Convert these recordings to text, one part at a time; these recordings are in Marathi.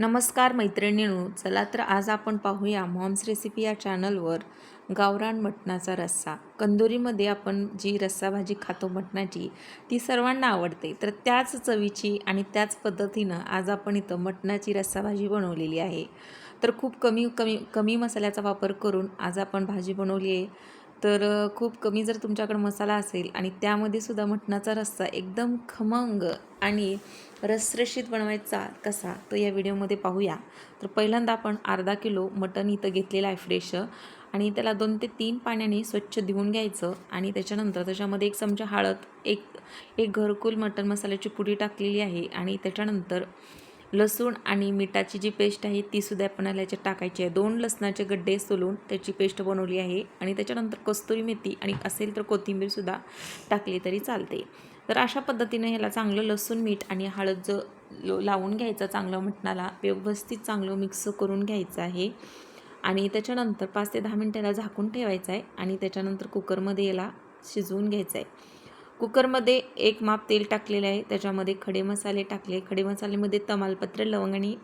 नमस्कार मैत्रिणींनो चला तर आज आपण पाहूया मॉम्स रेसिपी या चॅनलवर गावरान मटणाचा रस्सा. कंदोरीमध्ये आपण जी रस्सा भाजी खातो मटणाची ती सर्वांना आवडते. तर त्याच चवीची आणि त्याच पद्धतीनं आज आपण इथं मटणाची रस्सा भाजी बनवलेली आहे. तर खूप कमी कमी कमी मसाल्याचा वापर करून आज आपण भाजी बनवली आहे. तर खूप कमी जर तुमच्याकडे मसाला असेल आणि त्यामध्ये सुद्धा मटणाचा रस्सा एकदम खमंग आणि रसरशीत बनवायचा कसा तो या व्हिडिओमध्ये पाहूया. तर पहिल्यांदा आपण अर्धा किलो मटण इथं घेतलेलं आहे फ्रेश आणि त्याला दोन ते तीन पाण्याने स्वच्छ धुवून घ्यायचं आणि त्याच्यानंतर त्याच्यामध्ये एक चमचा हळद एक एक घरकुल मटण मसाल्याची पुडी टाकलेली आहे आणि त्याच्यानंतर लसूण आणि मिठाची जी पेस्ट आहे ती सुद्धा याच्यात टाकायची आहे. दोन लसणाचे गड्डे सोलून त्याची पेस्ट बनवली आहे आणि त्याच्यानंतर कस्तुरी मेथी आणि असेल तर कोथिंबीरसुद्धा टाकली तरी चालते. तर अशा पद्धतीने ह्याला चांगलं लसूण मीठ आणि हळद ज लो- लावून घ्यायचा चांगलं मटणाला. व्यवस्थित चांगलं मिक्स करून घ्यायचं आहे. आणि त्याच्यानंतर पाच ते दहा मिनटाला झाकून ठेवायचं आहे आणि त्याच्यानंतर कुकरमध्ये याला शिजवून घ्यायचं आहे. कुकरमध्ये एक माप तेल टाकलेलं आहे. त्याच्यामध्ये खडे मसाले टाकले. खडे मसालेमध्ये तमालपत्र लवंग आणि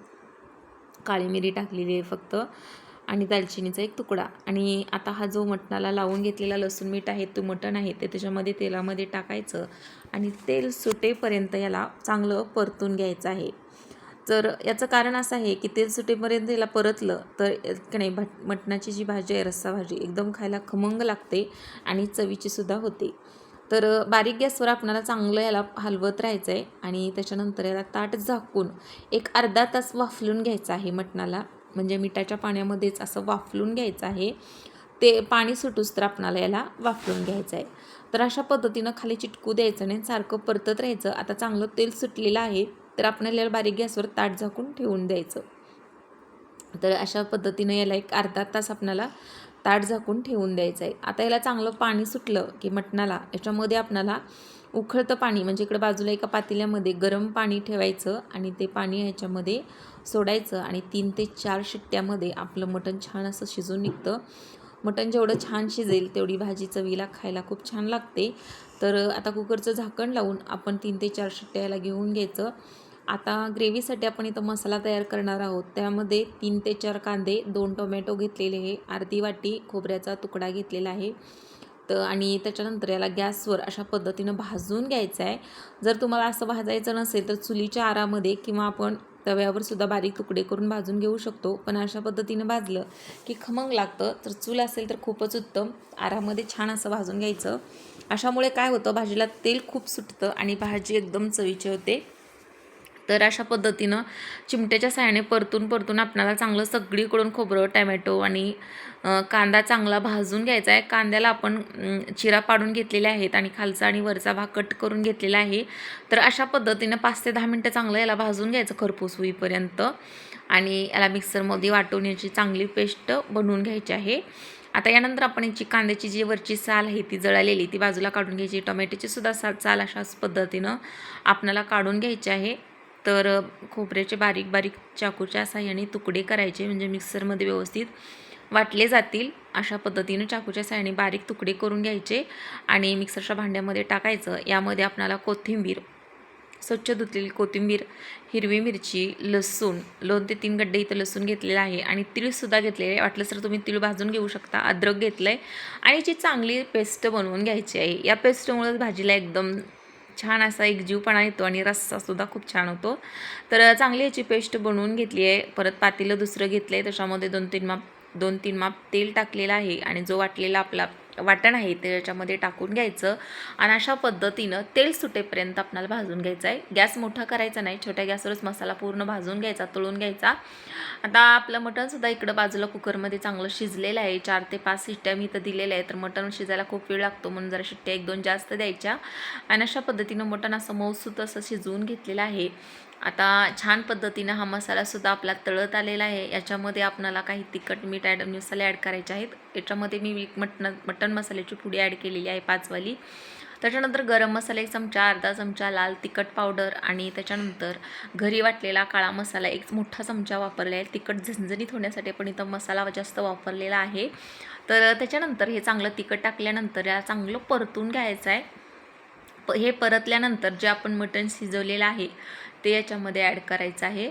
काळी मिरी टाकलेली आहे फक्त. आणि दालचिनीचा एक तुकडा. आणि आता हा जो मटणाला लावून घेतलेला लसूण मीठ आहे तो मटण आहे ते त्याच्यामध्ये तेलामध्ये टाकायचं. आणि तेल सुटेपर्यंत याला चांगलं परतून घ्यायचं आहे. तर याचं कारण असं आहे की तेल सुटेपर्यंत याला परतलं तर की नाही भट मटणाची जी भाजी आहे रस्सा भाजी एकदम खायला खमंग लागते आणि चवीचीसुद्धा होते. तर बारीक गॅसवर आपल्याला चांगलं याला हलवत राहायचं आहे आणि त्याच्यानंतर याला ताट झाकून एक अर्धा तास वाफलून घ्यायचं आहे मटणाला. म्हणजे मिठाच्या पाण्यामध्येच असं वाफलून घ्यायचं आहे. ते पाणी सुटूस तर आपणाला याला वाफलून घ्यायचं आहे तर अशा पद्धतीनं खाली चिटकू द्यायचं नाही सारखं परतत राहायचं. आता चांगलं तेल सुटलेलं आहे तर आपल्याला याला बारीक गॅसवर ताट झाकून ठेवून द्यायचं. तर अशा पद्धतीनं याला एक अर्धा तास आपणाला ताट झाकून ठेवून द्यायचं आहे आता याला चांगलं पाणी सुटलं की मटणाला याच्यामध्ये आपणाला उखळतं पाणी म्हणजे इकडं बाजूला एका पातेल्यामध्ये गरम पाणी ठेवायचं आणि ते पाणी ह्याच्यामध्ये सोडायचं आणि तीन ते चार शिट्ट्यामध्ये आपलं मटण छान असं शिजून निघतं. मटण जेवढं छान शिजेल तेवढी भाजी चवीला खायला खूप छान लागते. तर आता कुकरचं झाकण लावून आपण तीन ते चार शिट्ट्या याला घेऊन घ्यायचं. आता ग्रेव्हीसाठी आपण इथं मसाला तयार करणार आहोत. त्यामध्ये तीन ते चार कांदे दोन टोमॅटो घेतलेले आहे अर्धी वाटी खोबऱ्याचा तुकडा घेतलेला आहे. तर आणि त्याच्यानंतर याला गॅसवर अशा पद्धतीनं भाजून घ्यायचं आहे. जर तुम्हाला असं भाजायचं नसेल तर चुलीच्या आरामध्ये किंवा आपण तव्यावर सुद्धा बारीक तुकडे करून भाजून घेऊ शकतो. पण अशा पद्धतीनं भाजलं की खमंग लागतं. तर चूल असेल तर खूपच उत्तम. आरामध्ये छान असं भाजून घ्यायचं. अशामुळे काय होतं? भाजीला तेल खूप सुटतं आणि भाजी एकदम चवीची होते. तर अशा पद्धतीनं चिमट्याच्या साहाय्याने परतून परतून आपणाला चांगलं सगळीकडून खोबरं टॅमॅटो आणि कांदा चांगला भाजून घ्यायचा आहे. कांद्याला आपण चिरा पाडून घेतलेल्या आहेत आणि खालचा आणि वरचा भाग कट करून घेतलेला आहे. तर अशा पद्धतीनं पाच ते दहा मिनटं चांगलं याला भाजून घ्यायचं खरपूस होईपर्यंत आणि याला मिक्सरमध्ये वाटून याची चांगली पेस्ट बनवून घ्यायची आहे. आता यानंतर आपण याची कांद्याची जी वरची साल आहे ती जळालेली ती बाजूला काढून घ्यायची. टोमॅटोची सुद्धा सा साल अशाच पद्धतीनं आपणाला काढून घ्यायची आहे. तर खोबऱ्याचे बारीक बारीक चाकूच्या साह्याने तुकडे करायचे म्हणजे मिक्सरमध्ये व्यवस्थित वाटले जातील. अशा पद्धतीनं चाकूच्या साह्याने बारीक तुकडे करून घ्यायचे आणि मिक्सरच्या भांड्यामध्ये टाकायचं. यामध्ये आपणाला कोथिंबीर स्वच्छ धुतलेली कोथिंबीर हिरवी मिरची लसूण दोन ते तीन गड्डे इथं लसूण घेतलेलं आहे आणि तिळसुद्धा घेतलेले आहे. वाटलं तर तुम्ही तिळ भाजून घेऊ शकता. अद्रक घेतलं आहे आणि याची चांगली पेस्ट बनवून घ्यायची आहे. या पेस्टमुळेच भाजीला एकदम छान असा एक जीवपणा येतो आणि रस्सासुद्धा खूप छान होतो. तर चांगली याची पेस्ट बनवून घेतली आहे. परत पातेलं दुसरं घेतलं आहे त्याच्यामध्ये दोन तीन माप दोन तीन माप तेल टाकलेलं आहे आणि जो वाटलेला आपला वाटण आहे ते याच्यामध्ये टाकून घ्यायचं. आणि अशा पद्धतीनं तेल सुटेपर्यंत आपल्याला भाजून घ्यायचं आहे. गॅस मोठा करायचा नाही. छोट्या गॅसवरच मसाला पूर्ण भाजून घ्यायचा तळून घ्यायचा. आता आपलं मटणसुद्धा इकडं बाजूला कुकरमध्ये चांगलं शिजलेलं आहे. चार ते पाच शिट्ट्या मी इथं दिलेल्या आहे तर मटण शिजायला खूप वेळ लागतो. म्हणून जरा शिट्ट्या एक दोन जास्त द्यायच्या. आणि अशा पद्धतीनं मटण असं मऊसूत असं शिजवून घेतलेलं आहे. आता छान पद्धतीनं हा मसालासुद्धा आपला तळत आलेला आहे. याच्यामध्ये आपणाला काही तिखट मीठ ॲड मसाले ॲड करायचे आहेत. याच्यामध्ये मी मटण मटण मसाल्याची पुडी ॲड केलेली आहे पाचवाली. त्याच्यानंतर गरम मसाला एक चमचा अर्धा चमचा लाल तिखट पावडर आणि त्याच्यानंतर घरी वाटलेला काळा मसाला एक मोठा चमचा वापरला आहे. तिखट झणझणीत होण्यासाठी आपण इथं मसाला जास्त वापरलेला आहे. तर त्याच्यानंतर हे चांगलं तिखट टाकल्यानंतर याला चांगलं परतून घ्यायचं आहे. प हे परतल्यानंतर जे आपण मटण शिजवलेलं आहे ते याच्यामध्ये ॲड करायचं आहे.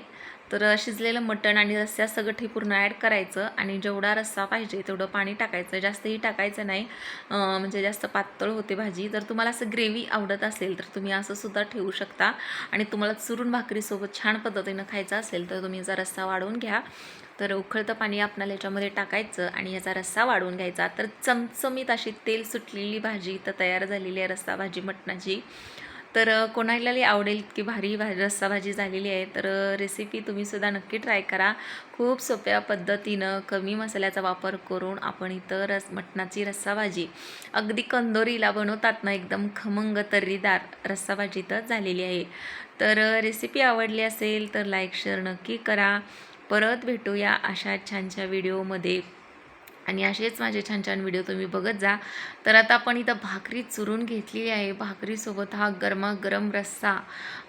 तर शिजलेलं मटण आणि रस्सा सगळं हे पूर्ण ॲड करायचं आणि जेवढा रस्सा पाहिजे तेवढं पाणी टाकायचं. जास्तही टाकायचं नाही म्हणजे जास्त पातळ होते भाजी. जर तुम्हाला असं ग्रेव्ही आवडत असेल तर तुम्ही असं सुद्धा ठेवू शकता. आणि तुम्हाला चुरून भाकरीसोबत छान पद्धतीनं खायचं असेल तर तुम्ही याचा रस्सा वाढवून घ्या. तर उखळतं पाणी आपल्याला याच्यामध्ये टाकायचं आणि याचा रस्सा वाढवून घ्यायचा. तर चमचमीत अशी तेल सुटलेली भाजी तर तयार झालेली आहे रस्सा भाजी मटणाची. तर कोणालाही आवडेल इतकी भारी भा रस्सा भाजी झालेली आहे तर रेसिपी तुम्हीसुद्धा नक्की ट्राय करा. खूप सोप्या पद्धतीनं कमी मसाल्याचा वापर करून आपण इथं रस मटणाची रस्सा भाजी. अगदी कंदोरीला बनवतात ना एकदम खमंग तर्रीदार रस्सा भाजी तर झालेली आहे. तर रेसिपी आवडली असेल तर लाईक शेअर नक्की करा. परत भेटूया अशा छानशा व्हिडिओमध्ये आणि असेच माझे छान छान व्हिडिओ तुम्ही बघत जा. तर आता आपण इथं भाकरी चुरून घेतली आहे. भाकरीसोबत हा गरमागरम रस्सा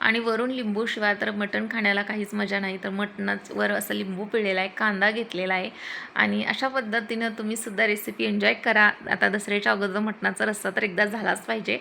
आणि वरून लिंबू शिवाय तर मटण खाण्याला काहीच मजा नाही. तर मटणाच वर असं लिंबू पिळलेला आहे कांदा घेतलेला आहे आणि अशा पद्धतीनं तुम्ही सुद्धा रेसिपी एन्जॉय करा. आता दसऱ्याच्या अगोदर मटणाचा रस्सा तर एकदा झालाच पाहिजे.